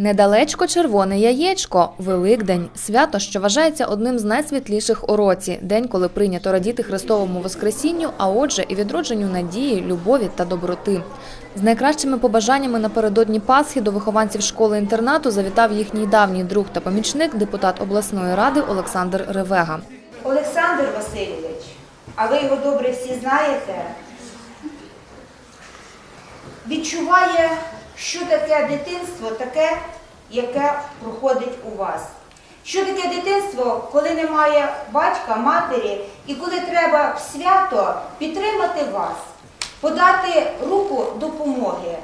Недалечко червоне яєчко Великдень свято, що вважається одним з найсвітліших у році. День, коли прийнято радіти Христовому Воскресінню, а отже, і відродженню надії, любові та доброти. З найкращими побажаннями напередодні Пасхи до вихованців школи-інтернату завітав їхній давній друг та помічник, депутат обласної ради Олександр Ревега. Олександр Васильович, а ви його добре всі знаєте, відчуває, що таке дитинство, таке, яке проходить у вас. Що таке дитинство, коли немає батька, матері, і коли треба в свято підтримати вас, подати руку допомоги,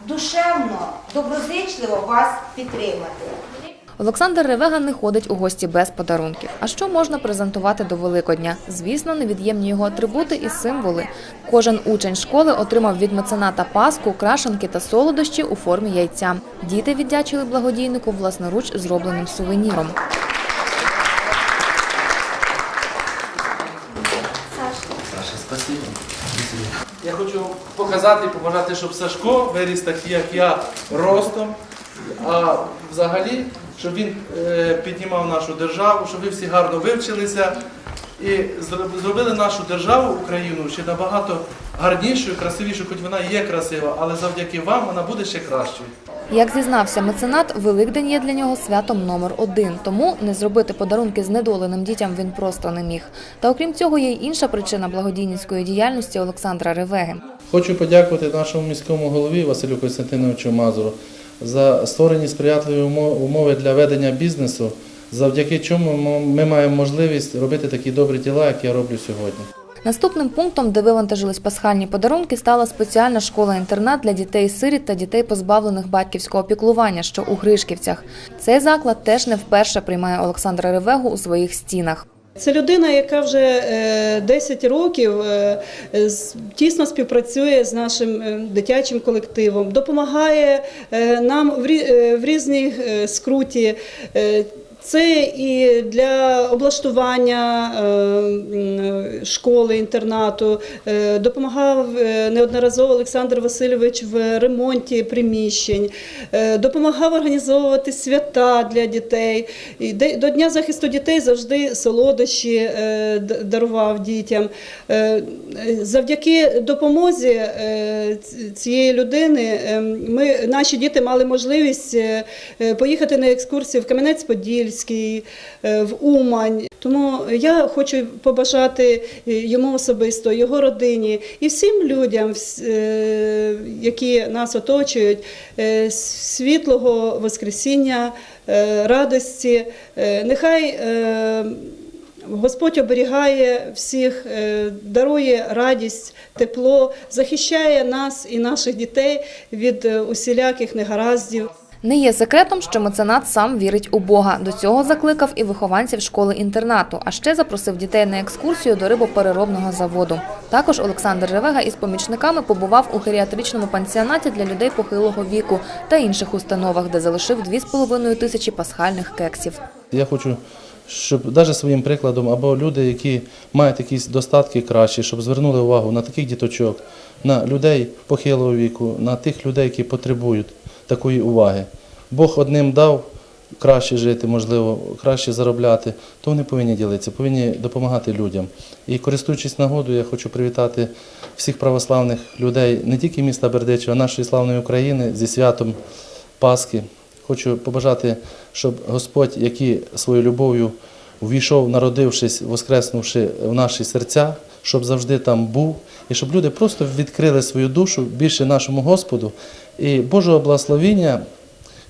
душевно, доброзичливо вас підтримати. Олександр Ревега не ходить у гості без подарунків. А що можна презентувати до Великодня? Звісно, невід'ємні його атрибути і символи. Кожен учень школи отримав від мецената паску, крашенки та солодощі у формі яйця. Діти віддячили благодійнику власноруч зробленим сувеніром. Саша, спасибо. Я хочу показати і побажати, щоб Сашко виріс такий, як я, ростом. А взагалі, щоб він е, піднімав нашу державу, щоб ви всі гарно вивчилися і зроб- зробили нашу державу, Україну, ще набагато гарнішою, красивішою, хоч вона є красива, але завдяки вам вона буде ще кращою. Як зізнався меценат, Великдень є для нього святом номер один. Тому не зробити подарунки знедоленим дітям він просто не міг. Та окрім цього, є й інша причина благодійницької діяльності Олександра Ревеги. Хочу подякувати нашому міському голові Василю Костянтиновичу Мазуру за створені сприятливі умови для ведення бізнесу, завдяки чому ми маємо можливість робити такі добрі діла, як я роблю сьогодні. Наступним пунктом, де вивантажились пасхальні подарунки, стала спеціальна школа-інтернат для дітей-сиріт та дітей, позбавлених батьківського піклування, що у Гришківцях. Цей заклад теж не вперше приймає Олександра Ревегу у своїх стінах. Це людина, яка вже е, 10 років е, тісно співпрацює з нашим е, дитячим колективом, допомагає е, нам в рі- е, в різній е, скруті. Це і для облаштування е, школи, інтернату. Е, Допомагав е, неодноразово Олександр Васильович в ремонті приміщень, допомагав організовувати свята для дітей. До Дня захисту дітей завжди солодощі дарував дітям. Завдяки допомозі цієї людини е, ми, наші діти мали можливість поїхати на екскурсію в Кам'янець-Подільський, е, в Умань. Тому я хочу побажати е, йому особисто, його родині і всім людям, е, які нас оточують, світлого Воскресіння, радості. Нехай Господь оберігає всіх, дарує радість, тепло, захищає нас і наших дітей від усіляких негараздів. Не є секретом, що меценат сам вірить у Бога. До цього закликав і вихованців школи-інтернату, а ще запросив дітей на екскурсію до рибопереробного заводу. Також Олександр Ревега із помічниками побував у геріатричному пансіонаті для людей похилого віку та інших установах, де залишив 2,5 тисячі пасхальних кексів. Я хочу, щоб навіть своїм прикладом, або люди, які мають якісь достатки кращі, щоб звернули увагу на таких діточок, на людей похилого віку, на тих людей, які потребують такої уваги. Бог одним дав краще жити, можливо, краще заробляти, то вони повинні ділитися, повинні допомагати людям. І користуючись нагодою, я хочу привітати всіх православних людей не тільки міста Бердичева, а нашої славної України зі святом Пасхи. Хочу побажати, щоб Господь, який своєю любов'ю увійшов, народившись, воскреснувши в наші серця, щоб завжди там був, і щоб люди просто відкрили свою душу більше нашому Господу і Божого благословіння,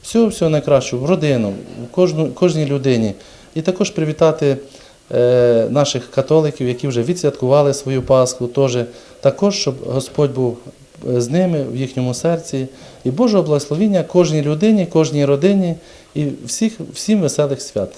всього всього найкращого в родину, в кожну, кожній людині. І також привітати е, наших католиків, які вже відсвяткували свою Пасху, теж. також, щоб Господь був е, з ними в їхньому серці. І Божого благословіння кожній людині, кожній родині і всіх, всім веселих свят.